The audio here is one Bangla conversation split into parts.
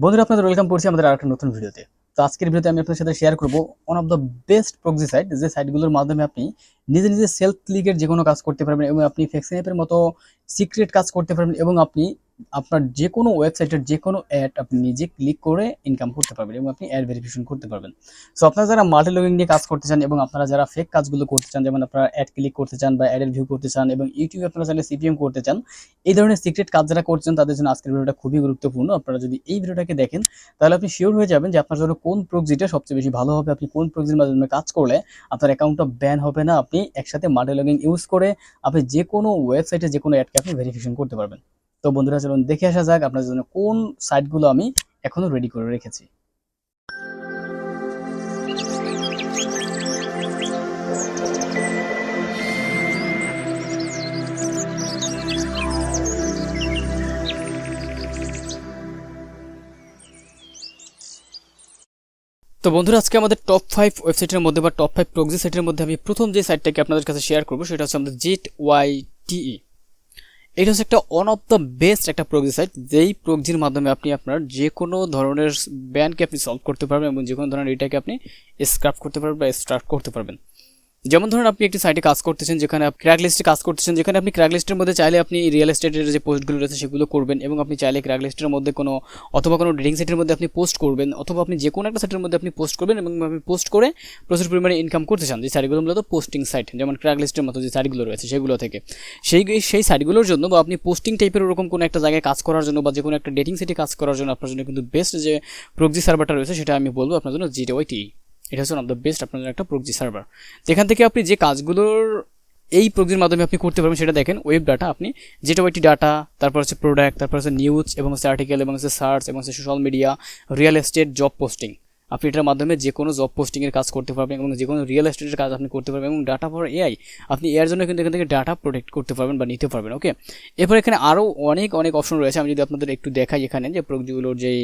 বন্ধুরা, আপনাদের ওয়েলকাম করছি আমাদের আর একটা নতুন ভিডিওতে তো। আজকের ভিডিওতে আমি আপনার সাথে শেয়ার করব one of the best proxy site যে সাইটগুলোর মাধ্যমে আপনি নিজে নিজে সেলফ ক্লিকের যে কোনো কাজ করতে পারবেন এবং আপনি ফ্যাক্সিন অ্যাপের মতো সিক্রেট কাজ করতে পারবেন এবং আপনি আপনার যে কোনো ওয়েবসাইটের যে কোনো অ্যাড আপনি নিজে ক্লিক করে ইনকাম করতে পারবেন এবং আপনি অ্যাড ভেরিফিকেশন করতে পারবেন। সো আপনারা যারা মাল্টি লগিং নিয়ে কাজ করতে চান এবং আপনারা যারা ফেক কাজগুলো করতে চান, যেমন আপনারা অ্যাড ক্লিক করতে চান বা অ্যাডের ভিউ করতে চান এবং ইউটিউবে আপনারা চাইলে সিপিএম করতে চান, এই ধরনের সিক্রেট কাজ যারা করছেন, তাদের জন্য আজকের ভিডিওটা খুবই গুরুত্বপূর্ণ। আপনারা যদি এই ভিডিওটাকে দেখেন, তাহলে আপনি শিওর হয়ে যাবেন যে আপনার জন্য কোন প্রক্সিটা সবচেয়ে বেশি ভালো হবে। আপনি কোন প্রক্সির মাধ্যমে কাজ করলে আপনার অ্যাকাউন্টটা ব্যান হবে না, আপনি একসাথে মাল্টি লগিং ইউজ করে আপনি যে কোনো ওয়েবসাইটে যে কোনো অ্যাডকে আপনি ভেরিফিকেশন করতে পারবেন। তো বন্ধুরা, চলুন দেখে আসা যাক আপনার জন্য কোন সাইটগুলো আমি এখনও রেডি করে রেখেছি। তো বন্ধুরা, আজকে আমাদের টপ ফাইভ ওয়েবসাইটের মধ্যে বা টপ ফাইভ প্রক্সি সাইটের মধ্যে আমি প্রথম যে সাইটটাকে আপনাদের কাছে শেয়ার করব, সেটা হচ্ছে আমাদের জিট ওয়াই টিই এটা হচ্ছে একটা ওয়ান অফ দ্য বেস্ট একটা প্রক্সি সাইট যেই প্রক্সির মাধ্যমে আপনি আপনার যে কোনো ধরনের ব্যানকে আপনি সলভ করতে পারবেন এবং যে কোনো ধরনের এটাকে আপনি স্ক্রাপ করতে পারবেন বা স্টার্ট করতে পারবেন। যেমন ধরুন আপনি একটি সাইটে কাজ করতেছেন, যেখানে আপনি ক্র্যাক কাজ করতেছেন, যেখানে আপনি ক্র্যাক লিস্টের মধ্যে চাইলে আপনি রিয়েল এস্টেটের যে পোস্টগুলো রয়েছে সেগুলো করবেন এবং আপনি চাইলে ক্র্যাক লিস্টের মধ্যে কোনো অথবা কোনো ডেটিং সাইটের মধ্যে আপনি পোস্ট করবেন অথবা আপনি যে কোনো একটা সাইটের মধ্যে আপনি পোস্ট করবেন এবং আপনি পোস্ট করে প্রচুর পরিমাণে ইনকাম করতে চান। যে সাইটগুলো মূলত পোস্টিং সাইট যেমন ক্র্যাক লিস্টের মতো যে সাইটগুলো রয়েছে সেগুলো থেকে। সেই সেই সাইটগুলোর জন্য বা আপনি পোস্টিং টাইপের ওরকম কোনো একটা জায়গায় কাজ করার জন্য বা যে কোনো একটা ডেটিং সাইটে কাজ করার জন্য আপনার জন্য কিন্তু বেস্ট যে প্রক্সি সার্ভারটা রয়েছে সেটা আমি বলব আপনার জন্য জিটো ওয়াই টি এটা হচ্ছে অফ দ্য বেস্ট আপনাদের একটা প্রক্সি সার্ভার যেখান থেকে আপনি যে কাজগুলোর এই প্রক্সির মাধ্যমে আপনি করতে পারবেন সেটা দেখেন ওয়েব ডাটা আপনি যেটা ওইটি ডাটা তারপর হচ্ছে প্রোডাক্ট তারপর হচ্ছে নিউজ এবং হচ্ছে আর্টিকেল এবং হচ্ছে সার্চ এবং হচ্ছে social media real estate job posting আপনি এটার মাধ্যমে যে কোনো জব পোস্টিংয়ের কাজ করতে পারবেন এবং যে কোনো রিয়েল এস্টেটের কাজ আপনি করতে পারবেন এবং ডাটা ফর এআই আপনি এর জন্য কিন্তু এখান থেকে ডাটা প্রোটেক্ট করতে পারবেন বা নিতে পারবেন ওকে এরপর এখানে আরও অনেক অনেক অপশন রয়েছে। আমি যদি আপনাদের একটু দেখাই এখানে যে প্রযুক্তিগুলোর যেই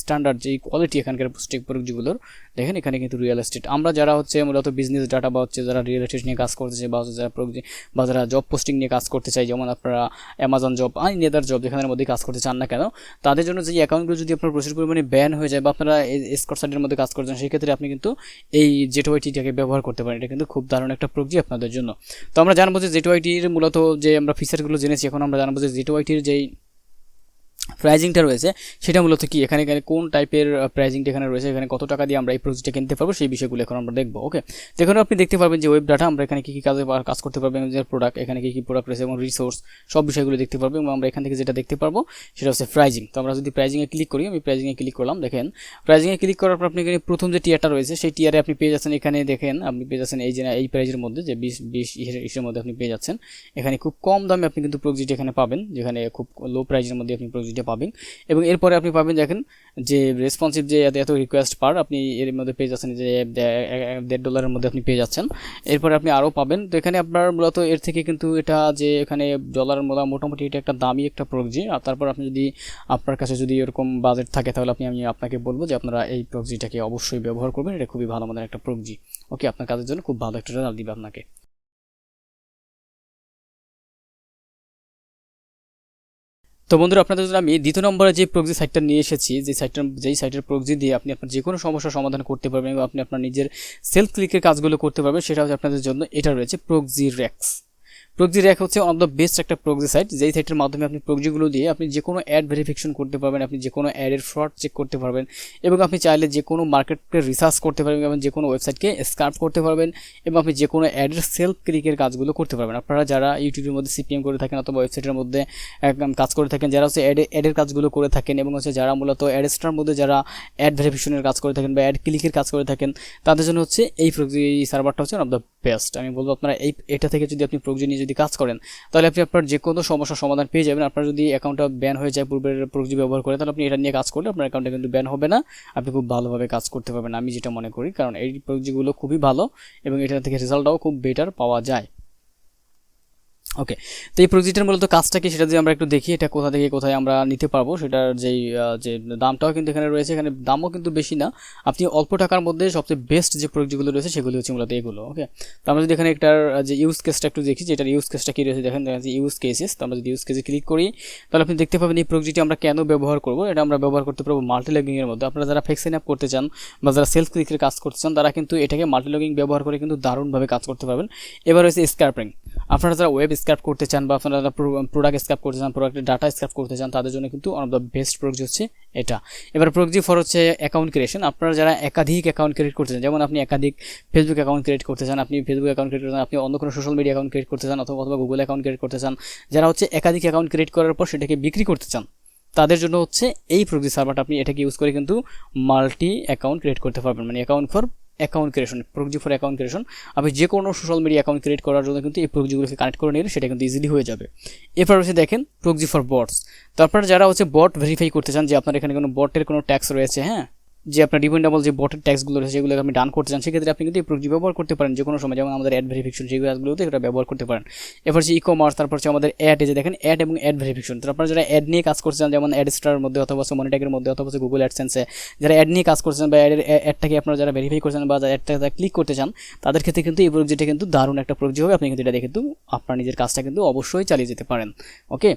স্ট্যান্ডার্ড যেই কোয়ালিটি এখানকার পোস্টিং প্রযুক্তিগুলোর, দেখেন এখানে কিন্তু রিয়েল এস্টেট আমরা যারা হচ্ছে মূলত বিজনেস ডাটা বা হচ্ছে যারা রিয়েল এস্টেট নিয়ে কাজ করতেছে বা যারা প্রযুক্তি বা যারা জব পোস্টিং নিয়ে কাজ করতে চাই যেমন আপনারা অ্যামাজন জব আই নেদার জব যেখানের মধ্যে কাজ করতে চান না কেন, তাদের জন্য যে অ্যাকাউন্টগুলো যদি আপনার প্রচুর পরিমাণে ব্যান হয়ে যায় বা আপনারা সাইডের মধ্যে কাজ করছেন সেই ক্ষেত্রে আপনি কিন্তু এই জেটওয়াইটিটাকে ব্যবহার করতে পারেন। এটা কিন্তু খুব দারুণ একটা প্রক্রিয়া আপনাদের জন্য। তো আমরা জানব যে জেটওয়াইটির মূলত যে আমরা ফিচারগুলো জেনেছি, এখন আমরা জানব যে জেটওয়াইটির যেই প্রাইজিংটা রয়েছে, সেটা মূলত কি? এখানে এখানে কোন টাইপের প্রাইজিংটা এখানে রয়েছে, এখানে কত টাকা দিয়ে আমরা এই প্রজেক্টটা কিনতে পারব, সেই বিষয়গুলো এখন আমরা দেখব ওকে তো এখানে আপনি দেখতে পারবেন যে ওয়েব ডাটা আমরা এখানে কী কী কাজে, কাজ করতে পারবেন যে প্রোডাক্ট এখানে কী কী প্রোডাক্ট রয়েছে এবং রিসোর্স সব বিষয়গুলো দেখতে পারব এবং আমরা এখান থেকে যেটা দেখতে পারব, সেটা হচ্ছে প্রাইজিং তো আমরা যদি প্রাইজিংয়ে ক্লিক করি, আমি প্রাইজিংয়ে ক্লিক করলাম, দেখেন প্রাইজিংয়ে ক্লিক করার পর আপনি এখানে প্রথম যে টিয়ারটা রয়েছে, সেই টিয়ারে আপনি পেয়ে যাচ্ছেন, এখানে দেখেন, আপনি পেয়ে যাচ্ছেন এই যে, এই প্রাইজের মধ্যে যে বিশ বিশ ইসের মধ্যে আপনি পেয়ে যাচ্ছেন, এখানে খুব কম দামে আপনি কিন্তু প্রজেক্ট এখানে পাবেন, যেখানে খুব লো প্রাইজের মধ্যে আপনি প্রজেক্টটা পাবেন। এবং এরপরে আপনি পাবেন দেখেন যে রেসপন্সিভ যে এত রিকোয়েস্ট পার আপনি এর মধ্যে পেয়ে যাচ্ছেন যে দেড় ডলারের মধ্যে আপনি পেয়ে যাচ্ছেন। এরপরে আপনি আরও পাবেন। তো এখানে আপনার মূলত এর থেকে কিন্তু এটা যে এখানে ডলারের মধ্যে মোটামুটি এটা একটা দামি একটা প্রক্সি আর তারপর আপনি যদি আপনার কাছে যদি এরকম বাজেট থাকে, তাহলে আপনি, আমি আপনাকে বলব যে আপনারা এই প্রক্সিটাকে অবশ্যই ব্যবহার করবেন। এটা খুবই ভালো মানের একটা প্রক্সি ওকে, আপনার কাজের জন্য খুব ভালো একটা রেজাল্ট দিবে আপনাকে। তো বন্ধুরা, আপনাদের জন্য আমি দ্বিতীয় নম্বরে যে প্রক্সি সাইটটা নিয়ে এসেছি, যে সাইটটা যেই সাইটের প্রক্সি দিয়ে আপনি আপনার যে কোনো সমস্যার সমাধান করতে পারবেন এবং আপনি আপনার নিজের সেলফ ক্লিকের কাজগুলো করতে পারবেন, সেটা হচ্ছে আপনাদের জন্য এটা রয়েছে প্রক্সি র্যাক্স প্রক্সি র্যাক হচ্ছে ওয়ান অফ দ্য বেস্ট একটা প্রক্সি সাইট যেই সাইটের মাধ্যমে আপনি প্রক্সিগুলো দিয়ে আপনি যে কোনো অ্যাড ভেরিফিকেশন করতে পারবেন, আপনি যে কোনো অ্যাডের ফ্রড চেক করতে পারবেন, এবং আপনি চাইলে যে কোনো মার্কেটকে রিসার্চ করতে পারবেন, এবং যে কোনো ওয়েবসাইটকে স্কার্প করতে পারবেন, এবং আপনি যে কোনো অ্যাডের সেলফ ক্লিকের কাজগুলো করতে পারবেন। আপনারা যারা ইউটিউবের মধ্যে সিপিএম করে থাকেন অথবা ওয়েবসাইটের মধ্যে কাজ করে থাকেন, যারা হচ্ছে অ্যাডে অ্যাডের কাজগুলো করে থাকেন, এবং হচ্ছে যারা মূলত অ্যাডস্টার মধ্যে যারা অ্যাড ভেরিফিকেশনের কাজ করে থাকেন বা অ্যাড ক্লিকের কাজ করে থাকেন, তাদের জন্য হচ্ছে এই প্রক্সি সার্ভারটা হচ্ছে অফ দ্য বেস্ট আমি বলব আপনারা এই, এটা থেকে যদি আপনি প্রক্সি নিয়ে যদি কাজ করেন, তাহলে আপনি আপনার যে কোনো সমস্যার সমাধান পেয়ে যাবেন। আপনার যদি অ্যাকাউন্টটা ব্যান হয়ে যায় পূর্বের প্রযুক্তি ব্যবহার করে, তাহলে আপনি এটা নিয়ে কাজ করলে আপনার অ্যাকাউন্টে কিন্তু ব্যান হবে না। আপনি খুব ভালোভাবে কাজ করতে পারবেন, আমি যেটা মনে করি। কারণ এই প্রযুক্তিগুলো খুবই ভালো এবং এটা থেকে রেজাল্টটাও খুব বেটার পাওয়া যায়। ওকে তো এই প্রজেক্টের মূলত কাজটা কি সেটা যদি আমরা একটু দেখি, এটা কোথা থেকে কোথায় আমরা নিতে পারব সেটার যেই যে দামটাও কিন্তু এখানে রয়েছে, এখানে দামও কিন্তু বেশি না। আপনি অল্প টাকার মধ্যে সবচেয়ে বেস্ট যে প্রজেক্টগুলো রয়েছে সেগুলো হচ্ছে মূলত এগুলো ওকে তো আমরা যদি এখানে একটার যে ইউজ কেসটা একটু দেখি যে এটার ইউজ কেসটা কী রয়েছে, দেখেন দেখা যাচ্ছে ইউজ কেসেস তো আমরা যদি ইউজ কেসে ক্লিক করি, তাহলে আপনি দেখতে পাবেন এই প্রজেক্টটি আমরা কেন ব্যবহার করব, এটা আমরা ব্যবহার করতে পারব মাল্টিলগিং এর মধ্যে। আপনারা যারা ফেক্সিন অ্যাপ করতে চান বা যারা সেলফ ক্লিকের কাজ করতে চান, তারা কিন্তু এটাকে মাল্টিলগিং ব্যবহার করে কিন্তু দারুণভাবে কাজ করতে পারবেন। এবার রয়েছে স্ক্যার্পিং আপনারা যারা ওয়েব স্ক্যাপ করতে চান বা আপনারা যারা প্রোডাক্ট স্ক্যাপ করতে চান প্রোডাক্টের ডাটা স্ক্যাপ করতে চান, তাদের জন্য কিন্তু one of the best product হচ্ছে এটা। এবার প্রোডাক্ট ফর হচ্ছে অ্যাকাউন্ট ক্রিয়েশন আপনারা যারা একাধিক অ্যাকাউন্ট ক্রিয়েট করতে চান, যেমন আপনি একাধিক ফেসবুক অ্যাকাউন্ট ক্রিয়েট করতে চান, আপনি ফেসবুক অ্যাকাউন্ট ক্রিয়েট করতে চান, আপনি অন্য কোনো সোশ্যাল মিডিয়া অ্যাকাউন্ট ক্রিয়েট করতে চান অথবা অথবা গুগল অ্যাকাউন্ট ক্রিয়েট করতে চান, যারা হচ্ছে একাধিক অ্যাকাউন্ট ক্রিয়েট করার পর সেটাকে বিক্রি করতে চান, তাদের জন্য হচ্ছে এই প্রোডাক্ট সার্ভারটা আপনি এটাকে ইউজ করে কিন্তু মাল্টি অ্যাকাউন্ট ক্রিয়েট করতে পারবেন। মানে account for account creation proxy for account creation আপনি যে কোনো সোশ্যাল মিডিয়া অ্যাকাউন্ট ক্রিয়েট করার জন্য কিন্তু এই প্রকজিগুলোকে কানেক্ট করে নিলে সেটা কিন্তু ইজিলি হয়ে যাবে। এরপর হচ্ছে দেখেন প্রকজি ফর বটস তারপর যারা হচ্ছে বট ভেরিফাই করতে চান যে আপনার এখানে কোনো বটের কোনো ট্যাক্স রয়েছে হ্যাঁ? যে আপনার ডিপেন্ডেবল যে বটের ট্যাক্সগুলো রয়েছে সেগুলো আপনি ডান করতে চান, সেক্ষেত্রে আপনি কিন্তু এই প্রোজি ব্যবহার করতে পারেন যে কোনো সময়। যেমন আমাদের অ্যাড ভেরিফিকেশন সেগুলো কাজগুলোতে এটা ব্যবহার করতে পারেন। এরপর হচ্ছে ই কমার্স তারপর হচ্ছে আমাদের অ্যাড যে দেখেন অ্যাড এবং অ্যাড ভেরিফিকেশন তারপর যারা অ্যাড নিয়ে কাজ করতে চান, যেমন অ্যাড স্টার মধ্যে অথবা হচ্ছে মনিট্যাগের মধ্যে অথবা হচ্ছে গুগল অ্যাডসেন্সে যারা অ্যাড নিয়ে কাজ করছেন বা অ্যাডের অ্যাডটাকে আপনারা যারা ভেরিফাই করছেন বা অ্যাডটা ক্লিক করতে চান, তাদের ক্ষেত্রে কিন্তু এই প্রোজেক্টটা কিন্তু দারুণ একটা প্রোজেক্ট হবে, আপনি কিন্তু এটা দেখে কিন্তু আপনার নিজের কাজটা কিন্তু অবশ্যই চালিয়ে যেতে পারেন। ওকে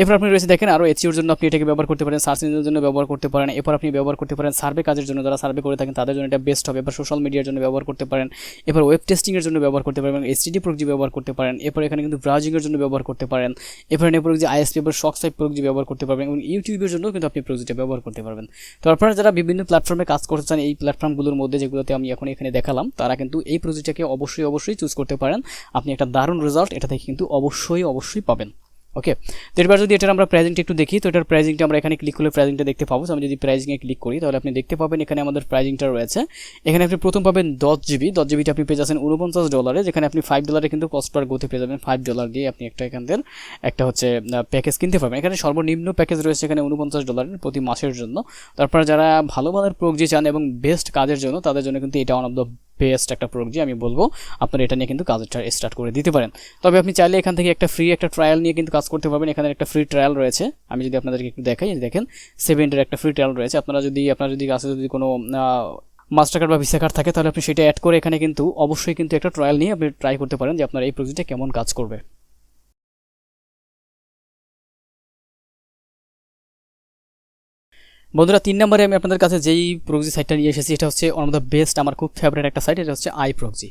এরপর আপনি রয়েছে দেখেন আরও এসিওর জন্য আপনি এটাকে ব্যবহার করতে পারেন সার্চ ইঞ্জিনের জন্য ব্যবহার করতে পারেন, এরপর আপনি ব্যবহার করতে পারেন সার্ভে কাজের জন্য যারা সার্ভে করে থাকেন, তাদের জন্য এটা বেস্ট হবে। এবার সোশ্যাল মিডিয়ার জন্য ব্যবহার করতে পারেন। এবার ওয়েব টেস্টিংয়ের জন্য ব্যবহার করতে পারেন এসটিডি প্রোজি ব্যবহার করতে পারেন। এরপর এখানে কিন্তু ব্রাউজিংয়ের জন্য ব্যবহার করতে পারেন। এরপর এরপর যে আইএসপি এবার শক সাইট প্রোজি ব্যবহার করতে পারবেন এবং ইউটিউবের জন্য কিন্তু আপনি প্রোজিটা ব্যবহার করতে পারবেন। তো আপনারা যারা বিভিন্ন প্ল্যাটফর্মে কাজ করতে চান, এই প্ল্যাটফর্মগুলোর মধ্যে যেগুলোতে আমি এখন এখানে দেখালাম, তারা কিন্তু এই প্রোজেক্টটাকে অবশ্যই অবশ্যই চুজ করতে পারেন। আপনি একটা দারুণ রেজাল্ট এটা থেকে কিন্তু অবশ্যই অবশ্যই পাবেন। ওকে তো এবার যদি এটার আমরা প্রাইজিংটা একটু দেখি, তো এটার প্রাইজিংটা আমরা এখানে ক্লিক করলে প্রাইজিংটা দেখতে পাবো। আমি যদি প্রাইজিংয়ে ক্লিক করি, তাহলে আপনি দেখতে পাবেন এখানে আমাদের প্রাইজিংটা রয়েছে। এখানে আপনি প্রথম পাবেন দশ জিবি দশ জিবিটা আপনি পেয়ে যাচ্ছেন উনপঞ্চাশ ডলারে যেখানে আপনি ফাইভ ডলারে কিন্তু কস্ট পার গোতে পেয়ে যাবেন। ফাইভ ডলার দিয়ে আপনি একটা এখান থেকে একটা হচ্ছে প্যাকেজ কিনতে পারবেন। এখানে সর্বনিম্ন প্যাকেজ রয়েছে এখানে উনপঞ্চাশ ডলারের প্রতি মাসের জন্য। তারপর যারা ভালো মানের প্রোগজি চান এবং বেস্ট কাজের জন্য, তাদের জন্য কিন্তু এটা ওয়ান অফ দ্য বেস্ট একটা প্রোডাক্ট যে আমি বলব, আপনারা এটা নিয়ে কিন্তু কাজটা স্টার্ট করে দিতে পারেন। তবে আপনি চাইলে এখান থেকে একটা ফ্রি একটা ট্রায়াল নিয়ে কিন্তু কাজ করতে পারবেন। এখানে একটা ফ্রি ট্রায়াল রয়েছে। আমি যদি আপনাদেরকে একটু দেখাই দেখেন সেভেন সেভেন্টের একটা ফ্রি ট্রায়াল রয়েছে। আপনারা যদি, আপনার যদি কাছে যদি কোনো মাস্টার কার্ড বা ভিসা কার্ড থাকে, তাহলে আপনি সেটা অ্যাড করে এখানে কিন্তু অবশ্যই কিন্তু একটা ট্রায়াল নিয়ে আপনি ট্রাই করতে পারেন যে আপনার এই প্রোজেক্টটা কেমন কাজ করবে। বন্ধুরা, তিন নম্বরে আমি আপনাদের কাছে যেই প্রক্সি সাইটটা নিয়ে এসেছি, এটা হচ্ছে ওয়ান অফ দ্য বেস্ট আমার খুব ফেভারিট একটা সাইট এটা হচ্ছে I proxy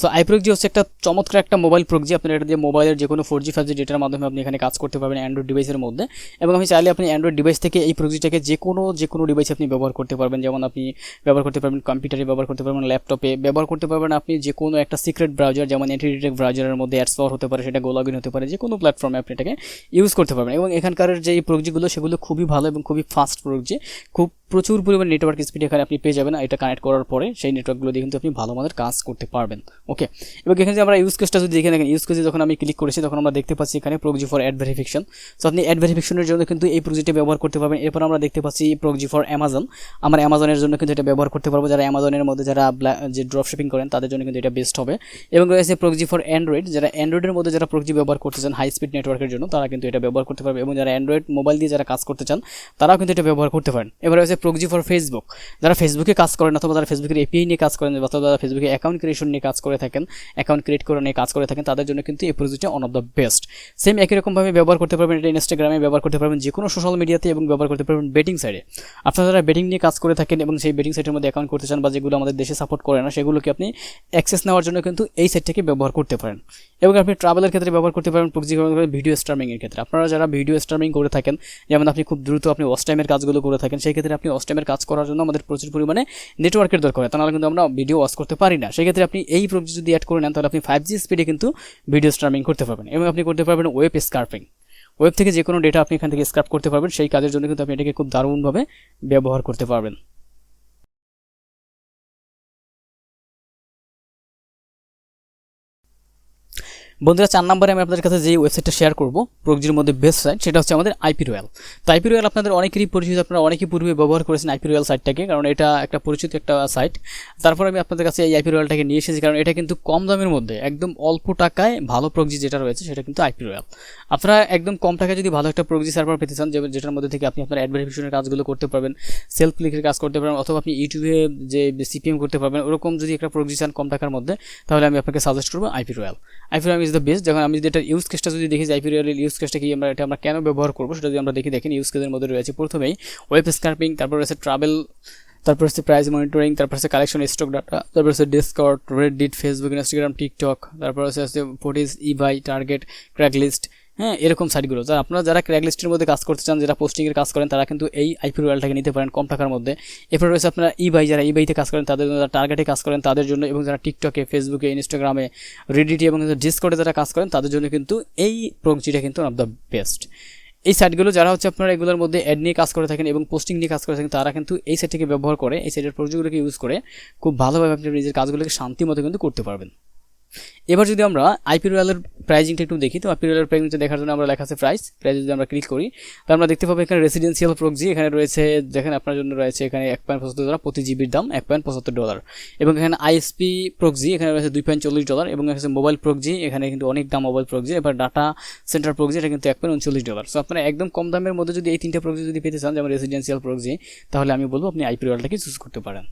so I proxy হচ্ছে একটা চমৎকার একটা মোবাইল প্রক্সি আপনার এটা দিয়ে মোবাইলের যে কোনো ফোর জি ফাইভ জি ডেটার মাধ্যমে আপনি এখানে কাজ করতে পারবেন অ্যান্ড্রয়েড ডিভাইসের মধ্যে। এবং আমি চাইলে আপনি অ্যান্ড্রয়েড ডিভাইস থেকে এই প্রক্সিটাকে যে কোনো যে কোনো ডিভাইসে আপনি ব্যবহার করতে পারবেন। যেমন আপনি ব্যবহার করতে পারবেন কম্পিউটারে ব্যবহার করতে পারবেন ল্যাপটপে ব্যবহার করতে পারবেন আপনি যে কোনো একটা সিক্রেট ব্রাউজার যেমন এন্টিডিটেক ব্রাউজারের মধ্যে অ্যাডস পাওয়ার হতে পারে, সেটা গো লগ ইন হতে পারে যে কোনো প্ল্যাটফর্মে আপনি এটাকে ইউজ করতে পারবেন। এবং এখানকার যে প্রক্সিগুলো সেগুলো খুবই ভালো এবং খুবই ফাস্ট প্রক্সি খুব প্রচুর পরিমাণে নেটওয়ার্ক স্পিড এখানে আপনি পেয়ে যাবেন এটা কানেক্ট করার পরে সেই নেটওয়ার্কগুলো দিয়ে কিন্তু আপনি ভালো মানের কাজ করতে পারবেন। ওকে এবং এখানে যে আমরা ইউজ কেসটা যদি দেখে দেখেন ইউজ কেসে যখন আমি ক্লিক করেছি, তখন আমরা দেখতে পাচ্ছি এখানে proxy for ad verification so আপনি অ্যাড ভেরিফিকেশনের জন্য কিন্তু এই প্রোজেক্টটা ব্যবহার করতে পারবেন। এরপর আমরা দেখতে পাচ্ছি প্রোজি ফর অ্যামাজন আমার অ্যামাজনের জন্য কিন্তু এটা ব্যবহার করতে পারব। যারা অ্যামাজনের মধ্যে যারা যে ড্রপ শিপিং করেন, তাদের জন্য কিন্তু এটা বেস্ট হবে। এবং রয়েছে প্রোজি ফর অ্যান্ড্রয়েড যারা অ্যান্ড্রয়েডের মধ্যে যারা প্রোজি ব্যবহার করতে চান হাই স্পিড নেটওয়ার্কের জন্য, তারা কিন্তু এটা ব্যবহার করতে পারবে। এবং যারা অ্যান্ড্রয়েড মোবাইল দিয়ে যারা কাজ করতে চান, তারাও কিন্তু এটা ব্যবহার করতে পারেন। এবার রয়েছে প্রোজি ফর ফেসবুক যারা ফেসবুকে কাজ করেন অথবা যারা ফেসবুকের এপিআই নিয়ে কাজ করেন অথবা যারা ফেসবুকে অ্যাকাউন্ট ক্রিয়েশন নিয়ে কাজ করে থাকেন অ্যাকাউন্ট ক্রিয়েট করে নিয়ে কাজ করে থাকেন, তাদের জন্য কিন্তু এই প্রজেক্টটা one of the best same একই রকমভাবে ব্যবহার করতে পারবেন এটা ইনস্টাগ্রামে ব্যবহার করতে পারবেন যে কোনো সোশ্যাল মিডিয়াতে এবং ব্যবহার করতে পারবেন বেটিং সাইডে আপনারা যারা বেটিং নিয়ে কাজ করে থাকেন এবং সেই বেটিং সাইটের মধ্যে অ্যাকাউন্ট করতে চান বা যেগুলো আমাদের দেশে সাপোর্ট করে না, সেগুলোকে আপনি অ্যাক্সেস নেওয়ার জন্য কিন্তু এই সাইটটাকে ব্যবহার করতে পারেন। এবং আপনি ট্রাভেলের ক্ষেত্রে ব্যবহার করতে পারেন প্রক্সি ভিডিও স্ট্রিমিংয়ের ক্ষেত্রে। আপনারা যারা ভিডিও স্ট্রিমিং করে থাকেন, যেমন আপনি খুব দ্রুত আপনি ওয়াচ টাইমের কাজগুলো করে থাকেন, সেই ক্ষেত্রে আপনি টাইমের কাজ করার জন্য আমাদের প্রচুর পরিমাণে নেটওয়ার্কের দরকার হয়। তাহলে কিন্তু আমরা ভিডিও ওয়াচ করতে পারি না। সেক্ষেত্রে আপনি এই প্রক্সি যদি অ্যাড করে নেন, তাহলে আপনি ফাইভ জি স্পিডে কিন্তু ভিডিও স্ট্রামিং করতে পারবেন এবং আপনি করতে পারবেন ওয়েব স্কার্পিং ওয়েব থেকে যে কোনো ডেটা আপনি এখান থেকে স্ক্রাপ করতে পারবেন, সেই কাজের জন্য কিন্তু আপনি এটাকে খুব দারুণভাবে ব্যবহার করতে পারবেন। বন্ধুরা, চার নম্বরে আমি আপনাদের কাছে যে ওয়েবসাইটটা শেয়ার করব, প্রোগজির মধ্যে বেস্ট সাইট সেটা হচ্ছে আমাদের আইপি রয়্যাল তো আইপি রয়্যাল আপনাদের অনেকেরই পরিচিত, আপনারা অনেকেই পূর্বে ব্যবহার করেছেন আইপি রয়্যাল সাইটটাকে কারণ এটা একটা পরিচিত একটা সাইট তারপর আমি আপনাদের কাছে এই আইপি রয়্যালটাকে নিয়ে এসেছি, কারণ এটা কিন্তু কম দামের মধ্যে, একদম অল্প টাকায় ভালো প্রোগজি যেটা রয়েছে, সেটা কিন্তু আইপি রয়্যাল আপনারা একদম কম টাকায় যদি ভালো একটা প্রোগজি সার্ভার পেতে চান যেটার মধ্যে থেকে আপনি আপনার অ্যাডভার্টিফিকেশনের কাজগুলো করতে পারবেন সেলফ ক্লিকের কাজ করতে পারবেন, অথবা আপনি ইউটিউবে যে সিপিএম করতে পারবেন, ওরকম যদি একটা প্রোগজি চান কম টাকার মধ্যে, তাহলে আমি আপনাকে সাজেস্ট করব IP royal IP royal is the best যখন আমি যদি এটা ইউজ কেসটা যদি দেখি যে আইপি রয়্যালের ইউজ কেসটা কি আমরা এটা আমরা কেন ব্যবহার করব সেটা যদি আমরা দেখি, দেখেন ইউজ কেসের মধ্যে রয়েছে প্রথমেই ওয়েব স্কার্পিং তারপর রয়েছে ট্রাভেল তারপর হচ্ছে প্রাইস মনিটরিং তারপর হচ্ছে কালেকশন স্টক ডাটা তারপর হচ্ছে Discord Reddit Facebook Instagram TikTok তারপর হচ্ছে হচ্ছে ফোটিস ইভাই টার্গেট ক্র্যাক লিস্ট হ্যাঁ এরকম সাইটগুলো যারা আপনারা যারা ক্র্যাক লিস্টের মধ্যে কাজ করতে চান, যারা পোস্টিংয়ের কাজ করেন, তারা কিন্তু এই আইপি রয়্যালটাকে নিতে পারেন কম টাকার মধ্যে। এরপর রয়েছে আপনারা ইবাই যারা ই ইবাইতে কাজ করেন, তাদের জন্য, যারা টার্গেটে কাজ করেন, তাদের জন্য এবং যারা টিকটকে ফেসবুকে ইনস্টাগ্রামে রেডিটে এবং ডিসকর্ডে যারা কাজ করেন, তাদের জন্য কিন্তু এই প্রোগজিটা কিন্তু ওয়ান অফ দ্য বেস্ট এই সাইটগুলো যারা হচ্ছে আপনারা এগুলোর মধ্যে অ্যাড নিয়ে কাজ করে থাকেন এবং পোস্টিং নিয়ে কাজ করে থাকেন, তারা কিন্তু এই সাইটটিকে ব্যবহার করে, এই সাইটের প্রযুক্তিগুলোকে ইউজ করে খুব ভালোভাবে আপনি নিজের কাজগুলোকে শান্তি মতো কিন্তু করতে পারবেন। এবার যদি আমরা আইপি প্রাইজিংটা একটু দেখি, তো আইপি রয়্যালের প্রাইজিংটা দেখার জন্য আমরা লেখা আছে প্রাইস প্রাইস যদি আমরা ক্লিক করি তো আমরা দেখতে পাবো এখানে রেসিডেন্সিয়াল প্রোগজি এখানে রয়েছে, যেখানে আপনার জন্য রয়েছে এখানে এক পয়েন্ট পঁচাত্তর ডলার প্রতি জিবির দাম এক পয়েন্ট পঁচাত্তর ডলার এবং এখানে আইএসপি প্রোগজি এখানে রয়েছে দুই পয়েন্ট চল্লিশ ডলার এবং এখানে মোবাইল প্রোগজি এখানে কিন্তু অনেক দাম মোবাইল প্রোগজি এবার ডাটা সেন্টার প্রোগজি এটা কিন্তু এক পয়েন্ট উনচল্লিশ ডলার সো আপনারা একদম কম দামের মধ্যে যদি এই তিনটা প্রোগজি যদি পেতে চান, যেমন রেসিডেন্সিয়াল প্রোগজি তাহলে আমি বলব আপনি আইপি রয়্যালটাকে চুজ করতে পারেন।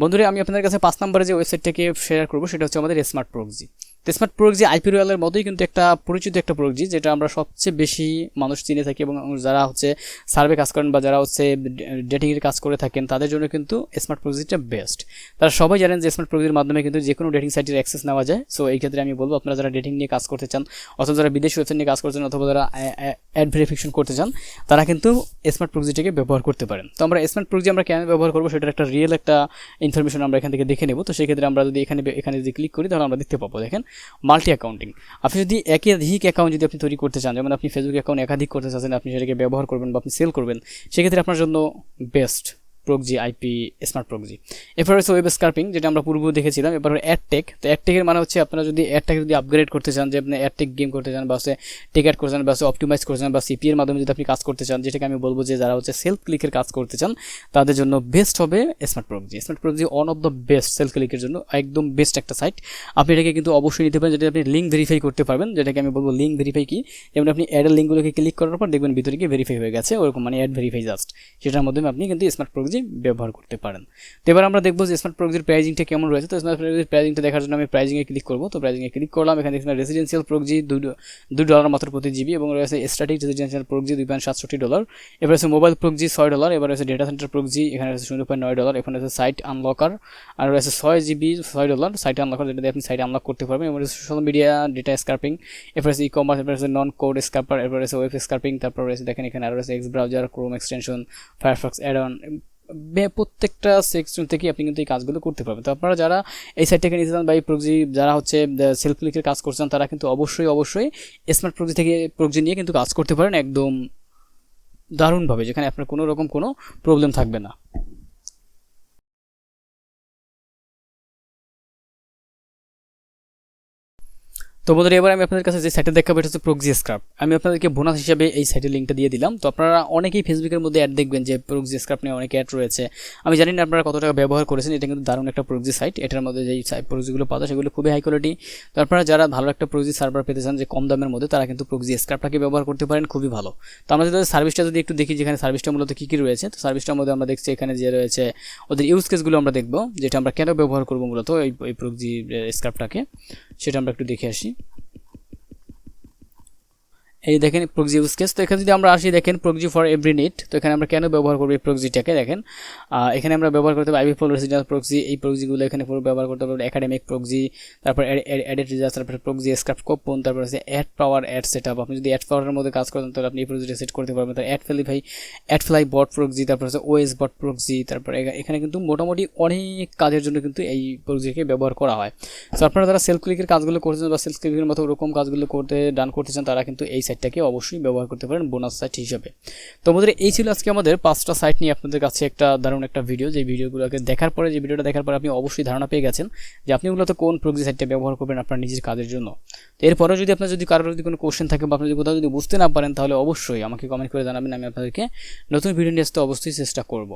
বন্ধুরা, আমি আপনাদের কাছে পাঁচ নম্বরে যে ওয়েবসাইটটাকে শেয়ার করব, সেটা হচ্ছে আমাদের smart proxy smart proxy IP রয়্যালের মতোই কিন্তু একটা পরিচিত একটা প্রোগজি যেটা আমরা সবচেয়ে বেশি মানুষ চিনে থাকি এবং যারা হচ্ছে সার্ভে কাজ করেন বা যারা হচ্ছে ডেটিংয়ের কাজ করে থাকেন, তাদের জন্য কিন্তু স্মার্ট প্রোগজিটা বেস্ট। তারা সবাই জানেন যে স্মার্ট প্রোগজির মাধ্যমে কিন্তু যে কোনো ডেটিং সাইটের অ্যাক্সেস নেওয়া যায়। সো এই ক্ষেত্রে আমি বলব, আপনারা যারা ডেটিং নিয়ে কাজ করতে চান অথবা যারা বিদেশি ওয়েবসাইট নিয়ে কাজ করছেন অথবা যারা অ্যাড ভেরিফিকেশন করতে চান, তারা কিন্তু স্মার্ট প্রোগজিটাকে ব্যবহার করতে পারেন। তো আমরা স্মার্ট প্রোগজি আমরা কেন ব্যবহার করব সেটার একটা রিয়েল একটা ইনফরমেশন আমরা এখান থেকে দেখে নেব। তো সেক্ষেত্রে আমরা যদি এখানে এখানে যদি ক্লিক করি তাহলে আমরা দেখতে পাবো, দেখেন। মাল্টি অ্যাকাউন্টিং আপনি যদি একাধিক অ্যাকাউন্ট যদি আপনি তৈরি করতে চান, যেমন আপনি ফেসবুক অ্যাকাউন্ট একাধিক করতে চাচ্ছেন, আপনি সেটাকে ব্যবহার করবেন বা আপনি সেল করবেন, সেক্ষেত্রে আপনার জন্য best proxy IP smart proxy এরপর হচ্ছে ওয়েব স্কার্পিং যেটা আমরা পূর্ব দেখেছিলাম। এবার অ্যাডটেক তো অ্যাডটেকের মানে হচ্ছে আপনারা যদি অ্যাডটাকে যদি আপগ্রেড করতে চান, যে আপনি অ্যাডটেক গেম করতে চান, বা হচ্ছে টেক করতে চান, বা হচ্ছে অপটিমাইজ করতে চান, বা সিপিএর মাধ্যমে যদি আপনি কাজ করতে চান, যেটাকে আমি বলব যে যারা হচ্ছে সেলফ ক্লিকের কাজ করতে চান, তাদের জন্য বেস্ট হবে smart proxy smart proxy one of the best self ক্লিকের জন্য, একদম বেস্ট একটা সাইট আপনি এটাকে কিন্তু অবশ্যই নিতে পারেন, যেটা আপনি লিঙ্ক ভেরিফাই করতে পারবেন। যেটাকে আমি বলব লিঙ্ক ভেরিফাই কি? যেমন আপনি অ্যাডের লিঙ্কগুলোকে ক্লিক করার পর দেখবেন ভিতরে গিয়ে ভেরিফাই হয়ে গেছে, ওরকম মানে অ্যাড ভেরিফাই জাস্ট সেটার মাধ্যমে আপনি কিন্তু স্মার্ট প্রোগজি ব্যবহার করতে পারেন। তো এবার আমরা দেখব যে স্মার্ট প্রোগজির প্রাইজিংটা কেমন রয়েছে। তো স্মার্ট প্রোগজির প্রাইজিংটা দেখার জন্য আমি প্রাইজিংয়ে ক্লিক করব। তো প্রাইজিংয়ে ক্লিক করলাম। এখানে দেখবেন রেসিডেন্সিয়াল প্রোগজি দুই ডলার মাত্র প্রতি জিবি এবং রয়েছে স্ট্যাটিক রেসিডেন্সিয়াল প্রোগজি দুই পয়েন্ট সাতষট্টি ডলার এবার আছে মোবাইল প্রোগজি ছয় ডলার এবার আছে ডেটা সেন্টার প্রোগজি এখানে রয়েছে শূন্য পয়েন্ট নয় ডলার এখানে রয়েছে সাইট আনলকার আর রয়েছে ছয় জিবি ছয় ডলার সাইট আনলকার যেটা দিয়ে আপনি সাইট আনলক করতে পারবেন। এবার সোশ্যাল মিডিয়া ডেটা স্কার্পিং এরপর আছে ই কমার্স এরপর আছে নন কোড স্কার্পার এরপর আছে ওয়েব স্কার্পিং তারপর রয়েছে দেখেন এখানে আরও রয়েছে X browser Chrome extension Firefox add on প্রত্যেকটা সেকশন থেকে আপনি কিন্তু এই কাজগুলো করতে পারবেন। তো আপনারা যারা এই সাইটটাকে নিতে চান বা এই প্রোগজি যারা হচ্ছে সেলফ ক্লিকের কাজ করছেন, তারা কিন্তু অবশ্যই অবশ্যই স্মার্ট প্রোগজি থেকে প্রোগজি নিয়ে কিন্তু কাজ করতে পারেন একদম দারুণভাবে, যেখানে আপনার কোনো রকম কোনো প্রবলেম থাকবে না। তো বন্ধুরা, এবার আমি আপনাদের কাছে যে সাইটে দেখাবো, এটা হচ্ছে প্রোক্সি স্ক্রাপ আমি আপনাদেরকে বোনাস হিসাবে এই সাইটের লিঙ্কটা দিয়ে দিলাম। তো আপনারা অনেকেই ফেসবুকের মধ্যে অ্যাড দেখবেন যে প্রোক্সি স্ক্রাপ নিয়ে অনেক অ্যাড রয়েছে। আমি জানি না আপনারা কত টাকা ব্যবহার করেছেন, এটা কিন্তু দারুণ একটা প্রোক্সি সাইট এটার মধ্যে যেই প্রোক্সিগুলো যায়, সেগুলো খুবই হাই কোয়ালিটি তো আপনারা যারা ভালো একটা প্রোক্সি সার্ভার পেতে চান, যে কম দামের মধ্যে, তারা কিন্তু প্রোক্সি স্ক্রাপটাকে ব্যবহার করতে পারেন, খুবই ভালো। তো আমরা যদি সার্ভিসটা যদি একটু দেখি, যেখানে সার্ভিসটা মূলত কী কী রয়েছে, তো সার্ভিসটার মধ্যে আমরা দেখছি এখানে যে রয়েছে ওদের ইউজ কেসগুলো আমরা দেখব, যেটা আমরা কেন ব্যবহার করব মূলত এই প্রোক্সি স্ক্রাপটাকে সেটা আমরা একটু দেখে আসি। এই দেখেন প্রক্সি ইউজ কেস তো এখানে যদি আমরা আসি, দেখেন প্রক্সি ফর এভরি নিট তো এখানে আমরা কেন ব্যবহার করব এই প্রক্সিটাকে দেখেন এখানে আমরা ব্যবহার করতে পারি আইবি ফোল রেসিডেন্স প্রক্সি এই প্রক্সিগুলো এখানে পুরো ব্যবহার করতে পারব একাডেমিক প্রক্সি তারপর এডিট রিজার্চ তারপরে প্রক্সি স্ক্রাফট কোপন তারপর হচ্ছে add power add set up আপনি যদি অ্যাড পাওয়ারের মধ্যে কাজ করেন, তাহলে আপনি এই প্রক্সিটা সেট করতে পারবেন। তার অ্যাড ফেলিফাই অ্যাড ফ্লাই বট প্রক্সি তারপর হচ্ছে ওএস বট প্রক্সি তারপর এখানে কিন্তু মোটামুটি অনেক কাজের জন্য কিন্তু এই প্রক্সিকে ব্যবহার করা হয়। সো আপনারা যারা সেলফ ক্লিকের কাজগুলো করছেন বা সেলফ ক্লিকের মতো ওরকম কাজগুলো করতে ডান করতে চান, তারা কিন্তু এই সাইটটাকে অবশ্যই ব্যবহার করতে পারেন বোনাস সাইট হিসাবে। তো আমাদের এই ছিল আজকে আমাদের পাঁচটা সাইট নিয়ে আপনাদের কাছে একটা দারুণ একটা ভিডিও। যে ভিডিওগুলোকে দেখার পরে, যে ভিডিওটা দেখার পরে আপনি অবশ্যই ধারণা পেয়ে গেছেন যে আপনি মূলত কোন প্রক্সি সাইটটা ব্যবহার করবেন আপনার নিজের কাজের জন্য। তো এরপরেও যদি আপনার যদি কারোর যদি কোনো কোশ্চেন থাকে বা আপনি যদি কোথাও যদি বুঝতে না পারেন, তাহলে অবশ্যই আমাকে কমেন্ট করে জানাবেন, আমি আপনাদেরকে নতুন ভিডিও নিয়ে আসতে অবশ্যই চেষ্টা করব।